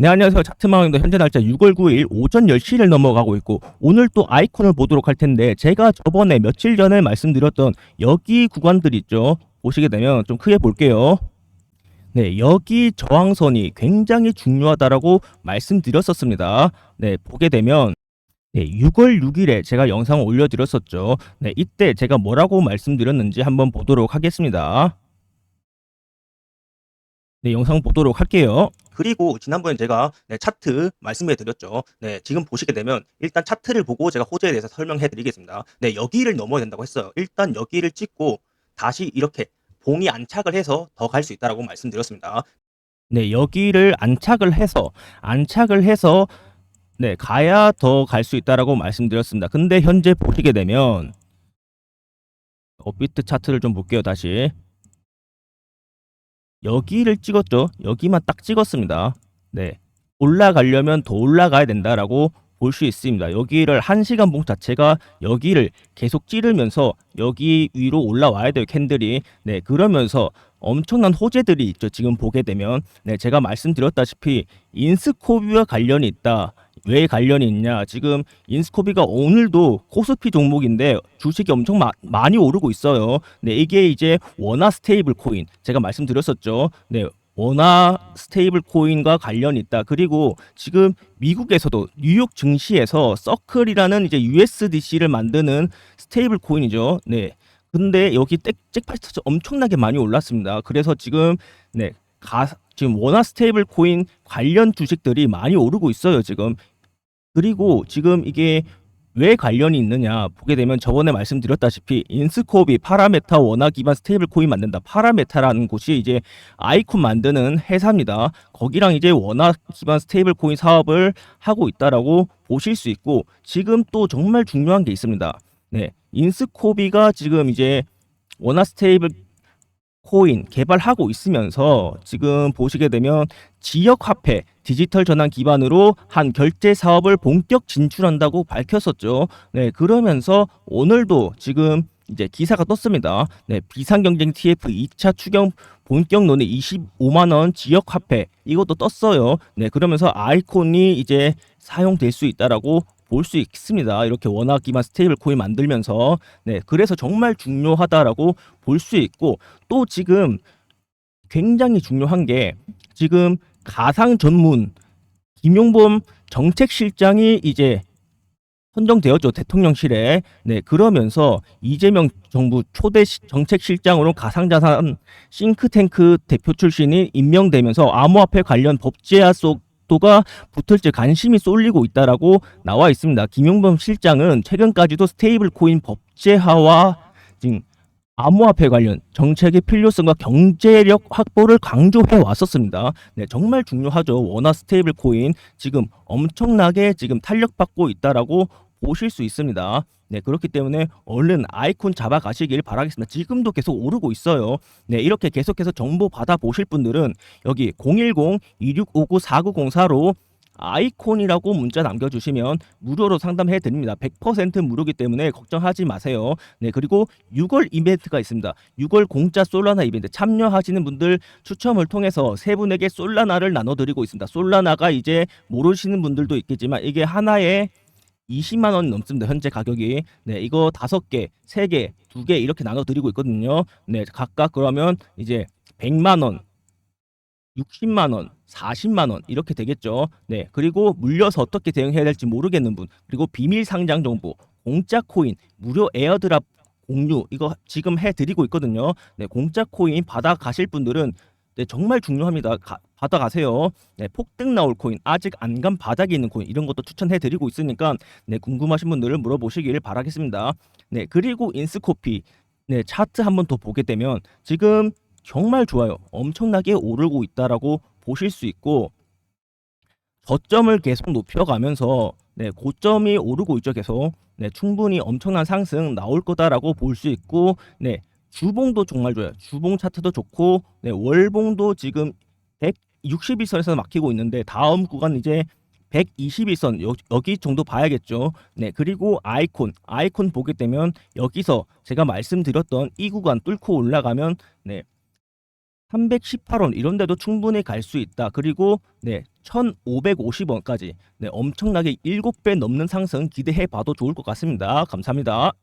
네, 안녕하세요. 차트마운드 현재 날짜 6월 9일 오전 10시를 넘어가고 있고 오늘 또 아이콘을 보도록 할 텐데 제가 저번에 며칠 전에 말씀드렸던 여기 구간들 있죠. 보시게 되면 좀 크게 볼게요. 네, 여기 저항선이 굉장히 중요하다라고 말씀드렸었습니다. 네, 보게 되면 네, 6월 6일에 제가 영상을 올려드렸었죠. 네, 이때 제가 뭐라고 말씀드렸는지 한번 보도록 하겠습니다. 네, 영상 보도록 할게요. 그리고 지난번에 제가 네, 차트 말씀해 드렸죠. 네, 지금 보시게 되면 일단 차트를 보고 제가 호재에 대해서 설명해 드리겠습니다. 네, 여기를 넘어야 된다고 했어요. 일단 여기를 찍고 다시 이렇게 봉이 안착을 해서 더 갈 수 있다라고 말씀드렸습니다. 네, 여기를 안착을 해서 안착을 해서 네, 가야 더 갈 수 있다라고 말씀드렸습니다. 근데 현재 보시게 되면 업비트 차트를 좀 볼게요, 다시. 여기를 찍었죠. 여기만 딱 찍었습니다. 네. 올라가려면 더 올라가야 된다라고 볼 수 있습니다. 여기를 1시간 봉 자체가 여기를 계속 찌르면서 여기 위로 올라와야 돼요. 캔들이. 네. 그러면서 엄청난 호재들이 있죠. 지금 보게 되면 네, 제가 말씀드렸다시피 인스코비와 관련이 있다. 왜 관련이 있냐? 지금 인스코비가 오늘도 코스피 종목인데 주식이 엄청 마- 많이 오르고 있어요. 네, 이게 이제 원화 스테이블 코인 제가 말씀드렸었죠. 네, 원화 스테이블 코인과 관련이 있다. 그리고 지금 미국에서도 뉴욕 증시에서 서클이라는 이제 USDC를 만드는 스테이블 코인이죠. 네. 근데 여기 잭, 잭팟이 엄청나게 많이 올랐습니다. 그래서 지금 네, 가, 지금 원화 스테이블 코인 관련 주식들이 많이 오르고 있어요, 지금. 그리고 지금 이게 왜 관련이 있느냐 보게 되면 저번에 말씀드렸다시피 인스코비 파라메타 원화 기반 스테이블 코인 만든다. 파라메타라는 곳이 이제 아이콘 만드는 회사입니다. 거기랑 이제 원화 기반 스테이블 코인 사업을 하고 있다라고 보실 수 있고 지금 또 정말 중요한 게 있습니다. 네 인스코비가 지금 이제 원화 스테이블 코인 개발하고 있으면서 지금 보시게 되면 지역 화폐 디지털 전환 기반으로 한 결제 사업을 본격 진출한다고 밝혔었죠. 네, 그러면서 오늘도 지금 이제 기사가 떴습니다. 네, 비상 경쟁 TF 2차 추경 본격 논의 25만 원 지역 화폐 이것도 떴어요. 네, 그러면서 아이콘이 이제 사용될 수 있다라고 볼 수 있습니다. 이렇게 원화 기반 스테이블 코인 만들면서 네, 그래서 정말 중요하다라고 볼 수 있고 또 지금 굉장히 중요한 게 지금 가상 전문 김용범 정책실장이 이제 선정되었죠 대통령실에 네 그러면서 이재명 정부 초대 시- 정책실장으로 가상자산 싱크탱크 대표 출신이 임명되면서 암호화폐 관련 법제화 속 도가 붙을지 관심이 쏠리고 있다라고 나와 있습니다. 김용범 실장은 최근까지도 스테이블 코인 법제화와 암호화폐 관련 정책의 필요성과 경제력 확보를 강조해 왔었습니다. 네, 정말 중요하죠. 원화 스테이블 코인 지금 엄청나게 지금 탄력받고 있다라고 보실 수 있습니다. 네, 그렇기 때문에 얼른 아이콘 잡아 가시길 바라겠습니다. 지금도 계속 오르고 있어요. 네, 이렇게 계속해서 정보 받아 보실 분들은 여기 010-2659-4904로 아이콘이라고 문자 남겨주시면 무료로 상담해 드립니다. 100% 무료기 때문에 걱정하지 마세요. 네, 그리고 6월 이벤트가 있습니다. 6월 공짜 솔라나 이벤트 참여하시는 분들 추첨을 통해서 세 분에게 솔라나를 나눠드리고 있습니다. 솔라나가 이제 모르시는 분들도 있겠지만 이게 하나에 20만 원 넘습니다. 현재 가격이. 네, 이거 다섯 개, 세 개, 두 개 이렇게 나눠 드리고 있거든요. 네, 각각 그러면 이제 100만 원, 60만 원, 40만 원 이렇게 되겠죠. 네. 그리고 물려서 어떻게 대응해야 될지 모르겠는 분, 그리고 비밀 상장 정보, 공짜 코인, 무료 에어드랍 공유 이거 지금 해 드리고 있거든요. 네, 공짜 코인 받아 가실 분들은 네, 정말 중요합니다. 가- 받아 가세요. 네, 폭등 나올 코인, 아직 안 간 바닥에 있는 코인 이런 것도 추천해 드리고 있으니까 네, 궁금하신 분들은 물어보시길 바라겠습니다. 네, 그리고 인스코피 네, 차트 한번 더 보게 되면 지금 정말 좋아요. 엄청나게 오르고 있다라고 보실 수 있고 저점을 계속 높여가면서 네, 고점이 오르고 있죠, 계속. 네, 충분히 엄청난 상승 나올 거다라고 볼 수 있고 네, 주봉도 정말 좋아요. 주봉 차트도 좋고 네, 월봉도 지금 161선에서 막히고 있는데 다음 구간 이제 121선 여, 여기 정도 봐야겠죠. 네, 그리고 아이콘, 아이콘 보게 되면 여기서 제가 말씀드렸던 이 구간 뚫고 올라가면 네, 318원 이런 데도 충분히 갈 수 있다. 그리고 네, 1,550원까지 네, 엄청나게 7배 넘는 상승 기대해 봐도 좋을 것 같습니다. 감사합니다.